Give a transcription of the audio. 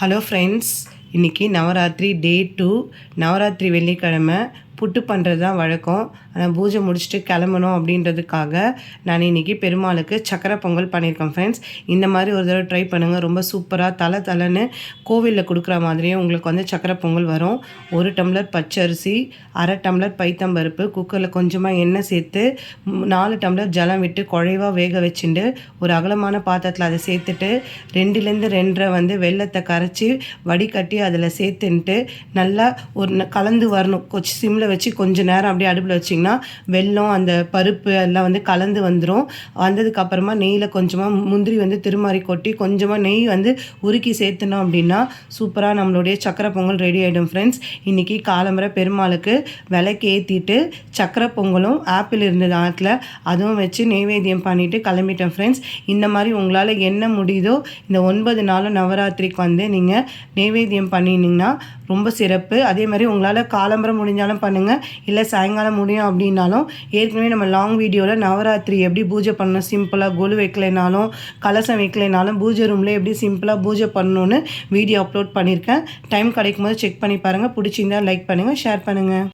Hello friends இன்றைக்கி நவராத்திரி டே two Navaratri வெள்ளிக்கிழமை. புட்டு பண்ணுறது தான் வழக்கம். ஆனால் பூஜை முடிச்சுட்டு கிளம்பணும் அப்படின்றதுக்காக நான் இன்றைக்கி பெருமாளுக்கு சக்கரை பொங்கல் பண்ணியிருக்கேன் ஃப்ரெண்ட்ஸ் இந்த மாதிரி ஒரு தடவை ட்ரை பண்ணுங்கள் ரொம்ப சூப்பராக தலை தலைன்னு கோவிலில் கொடுக்குற மாதிரியே உங்களுக்கு வந்து சக்கரை பொங்கல் வரும். ஒரு டம்ளர் பச்சரிசி அரை டம்ளர் பைத்தம்பருப்பு குக்கரில் கொஞ்சமாக எண்ணெய் சேர்த்து நாலு டம்ளர் ஜலம் விட்டு குழைவாக வேக வச்சுட்டு ஒரு அகலமான பாத்திரத்தில் அதை சேர்த்துட்டு ரெண்டுலேருந்து ரெண்டரை வந்து வெள்ளத்தை கரைச்சி வடிகட்டி அதில் சேர்த்துன்ட்டு நல்லா ஒரு கலந்து வரணும். கொஞ்சம் சிம்மில் வச்சு கொஞ்ச நேரம் அப்படியே அடுப்பில் வச்சிங்கன்னா வெல்லம் அந்த பருப்பு எல்லாம் வந்து கலந்து வந்துடும் வந்ததுக்கப்புறமா நெய்யில் கொஞ்சமாக முந்திரி வந்து திருமாறி கொட்டி கொஞ்சமாக நெய் வந்து உருக்கி சேர்த்துனோம் அப்படின்னா சூப்பராக நம்மளுடைய சக்கரை பொங்கல் ரெடி ஆகிடும் ஃப்ரெண்ட்ஸ் இன்றைக்கி காலம்பரை பெருமாளுக்கு விலைக்கு ஏற்றிட்டு சக்கரை பொங்கலும் ஆப்பிள் இருந்தது ஆற்றுல அதுவும் வச்சு நெய்வேத்தியம் பண்ணிவிட்டு கிளம்பிட்டேன் ஃப்ரெண்ட்ஸ் இந்த மாதிரி உங்களால் என்ன முடியுதோ இந்த ஒன்பது நாளும் நவராத்திரிக்கு வந்து நீங்கள் நெய்வேத்தியம் பண்ணினீங்கன்னா ரொம்ப சிறப்பு. அதே மாதிரி உங்களால் காலம்பரம் முடிஞ்சாலும் பண்ணுங்கள் இல்லை சாயங்காலம் முடியும் அப்படின்னாலும் ஏற்கனவே நம்ம லாங் வீடியோவில் நவராத்திரி எப்படி பூஜை பண்ணணும் சிம்பிளாக கொலு வைக்கலைனாலும் கலசம் வைக்கலைனாலும் பூஜை ரூமில் எப்படி சிம்பிளாக பூஜை பண்ணணும்னு வீடியோ அப்லோட் பண்ணியிருக்கேன். டைம் கிடைக்கும் போது செக் பண்ணி பாருங்கள் பிடிச்சிருந்தா லைக் பண்ணுங்கள் ஷேர் பண்ணுங்கள்